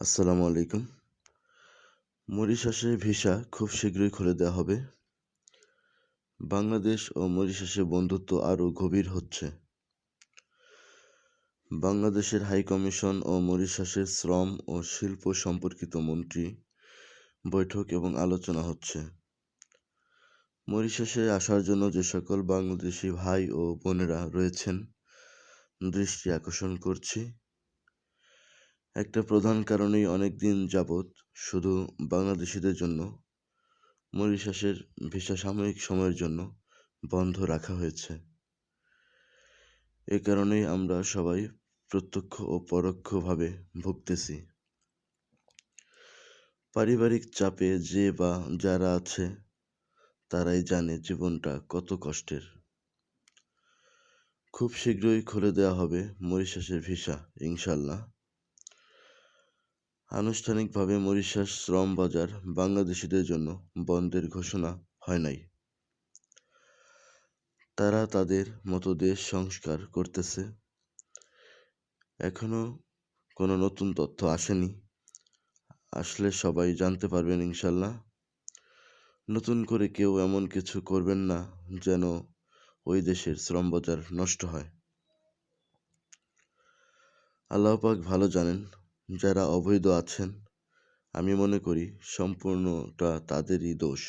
আসসালামু আলাইকুম। মরিশাসের ভিসা খুব শীঘ্রই খুলে দেওয়া হবে। বাংলাদেশ ও মরিশাসের বন্ধুত্ব আরও গভীর হচ্ছে। বাংলাদেশের হাই কমিশন ও মরিশাসের শ্রম ও শিল্প সম্পর্কিত মন্ত্রী বৈঠক এবং আলোচনা হচ্ছে। মরিশাসে আসার জন্য যে সকল বাংলাদেশি ভাই ও বোনেরা রয়েছেন, দৃষ্টি আকর্ষণ করছি। একটা প্রধান কারণেই অনেক দিন যাবৎ শুধু বাংলাদেশিদের জন্য, মরিশাসের ভিসা সাময়িক সময়ের জন্য বন্ধ রাখা হয়েছে। এ কারণেই আমরা সবাই প্রত্যক্ষ ও পরোক্ষভাবে ভুগতেছি। পারিবারিক চাপে যে বা যারা আছে, তারাই জানে জীবনটা কত কষ্টের। খুব শীঘ্রই খুলে দেওয়া হবে মরিশাসের ভিসা, ইনশাল্লাহ। আনুষ্ঠানিকভাবে মরিশাস শ্রম বাজার বাংলাদেশিদের জন্য বন্ধের ঘোষণা হয় নাই। তারা তাদের মতো দেশ সংস্কার করতেছে। এখনও কোনো নতুন তথ্য আসেনি। আসলে সবাই জানতে পারবেন ইনশাল্লাহ। নতুন করে কেউ এমন কিছু করবেন না যেন ওই দেশের শ্রম বাজার নষ্ট হয়। আল্লাহ পাক ভালো জানেন যারা অবৈধ আছেন, আমি মনে করি সম্পূর্ণটা তাদেরই দোষ।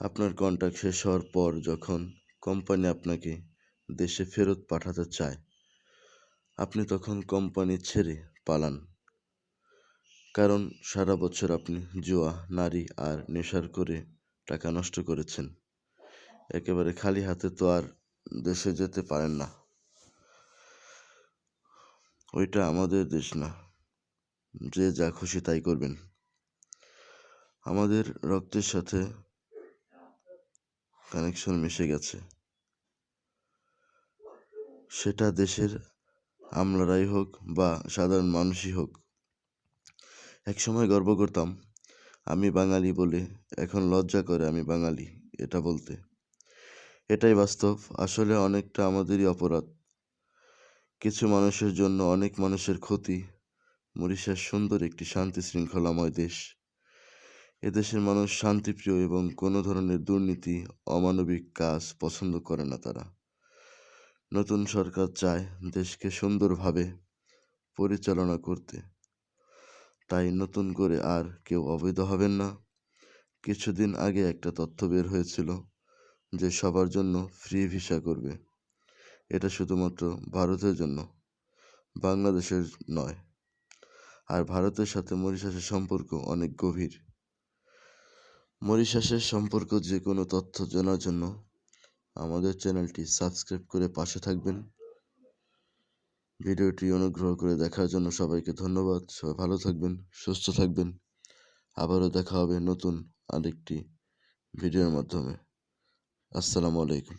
আপনার কন্ট্রাক্ট শেষ হওয়ার পর যখন কোম্পানি আপনাকে দেশে ফেরত পাঠাতে চায়, আপনি তখন কোম্পানি ছেড়ে পালান। কারণ সারা বছর আপনি জুয়া, নারী আর নেশার করে টাকা নষ্ট করেছেন। একেবারে খালি হাতে তো আর দেশে যেতে পারেন না। ওইটা আমাদের দেশ না। যে যা খুশি তাই করবেন। আমাদের রক্তের সাথে কানেকশন মিশে গেছে। সেটা দেশের আমলারাই হোক বা সাধারণ মানুষই হোক। একসময় গর্ব করতাম, আমি বাঙালি বলে, এখন লজ্জা করে আমি বাঙালি, এটা বলতে। এটাই বাস্তব, আসলে অনেকটা আমাদেরই অপরাধ। কিছু মানুষের জন্য অনেক মানুষের ক্ষতি। মরিশাস সুন্দর একটি শান্তি শৃঙ্খলাময় দেশ। এদেশের মানুষ শান্তিপ্রিয় এবং কোনো ধরনের দুর্নীতি, অমানবিক কাজ পছন্দ করে না তারা। নতুন সরকার চায় দেশকে সুন্দরভাবে পরিচালনা করতে। তাই নতুন করে আর কেউ অবৈধ হবেন না। কিছুদিন আগে একটা তথ্য বের হয়েছিল যে সবার জন্য ফ্রি ভিসা করবে। এটা শুধুমাত্র ভারতের জন্য, বাংলাদেশের নয়। আর ভারতের সাথে মরিশাসের সম্পর্ক অনেক গভীর। মরিশাসের সম্পর্ক যে কোনো তথ্য জানার জন্য আমাদের চ্যানেলটি সাবস্ক্রাইব করে পাশে থাকবেন। ভিডিওটি অনুগ্রহ করে দেখার জন্য সবাইকে ধন্যবাদ। সবাই ভালো থাকবেন, সুস্থ থাকবেন। আবারও দেখা হবে নতুন আরেকটি ভিডিওর মাধ্যমে। আসসালামু আলাইকুম।